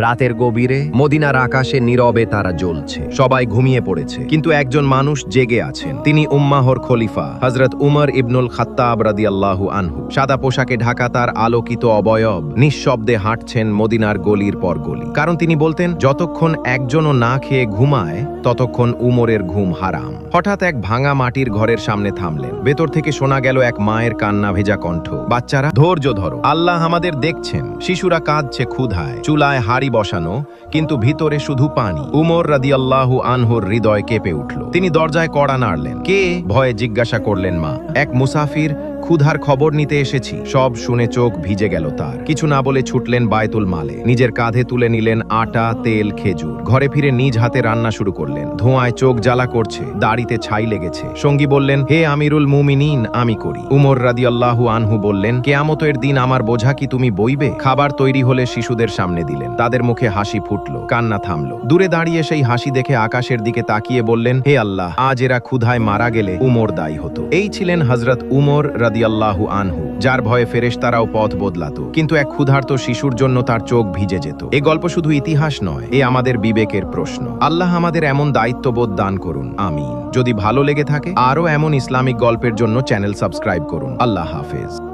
রাতের গভীরে মদিনার আকাশে নীরবে তারা জ্বলছে। সবাই ঘুমিয়ে পড়েছে। কিন্তু একজন মানুষ জেগে আছেন। তিনি উম্মাহর খলিফা হজরত উমর ইবনুল খাত্তাব রাদিয়াল্লাহু আনহু। সাদা পোশাকে ঢাকা তার আলোকিত অবয়ব নিঃশব্দে হাঁটছেন মদিনার গলির পর গলি। কারণ তিনি বলতেন, যতক্ষণ একজনও না খেয়ে ঘুমায়, ততক্ষণ উমরের ঘুম হারাম। হঠাৎ এক ভাঙা মাটির ঘরের সামনে থামলেন। ভেতর থেকে শোনা গেল এক মায়ের কান্না ভেজা কণ্ঠ, বাচ্চারা, ধৈর্য ধরো। আল্লাহ আমাদের দেখছেন। শিশুরা কাঁদছে ক্ষুধায়, চুলায় হাড়ি বসানো, কিন্তু ভিতরে শুধু পানি। উমর রাদিয়াল্লাহু আনহুর হৃদয় কেঁপে উঠল। তিনি দরজায় কড়া নাড়লেন। কে? ভয়ে জিজ্ঞাসা করলেন মা। এক মুসাফির ক্ষুধার খবর নিতে এসেছি। সব শুনে চোখ ভিজে গেল তার। কিছু না বলে ছুটলেন বায়তুল মালে। নিজের কাঁধে তুলে নিলেন আটা, তেল, খেজুর। ঘরে ফিরে নিজ হাতে রান্না শুরু করলেন। ধোঁয়ায় চোখ জ্বালা করছে, দাড়িতে ছাই লেগেছে। সঙ্গী বললেন, হে আমিরুল মুমিনিন, আমি করি। উমর রাদিয়াল্লাহু আনহু বললেন, কেয়ামতের দিন আমার বোঝা কি তুমি বইবে? খাবার তৈরি হলে শিশুদের সামনে দিলেন। তাদের মুখে হাসি ফুটলো, কান্না থামলো। দূরে দাঁড়িয়ে সেই হাসি দেখে আকাশের দিকে তাকিয়ে বললেন, হে আল্লাহ, আজ এরা ক্ষুধায় মারা গেলে উমর দায়ী হতো। এই ছিলেন হজরত উমর রাদিয়াল্লাহু আনহু, যার ভয়ে ফেরেশতারাও পথ বদলাত। কিন্তু এক ক্ষুধার্ত শিশুর জন্য তার চোখ ভিজে যেত। এ গল্প শুধু ইতিহাস নয়, এ আমাদের বিবেকের প্রশ্ন। আল্লাহ আমাদের এমন দায়িত্ববোধ দান করুন, আমিন। যদি ভালো লেগে থাকে, আরও এমন ইসলামিক গল্পের জন্য চ্যানেল সাবস্ক্রাইব করুন। আল্লাহ হাফেজ।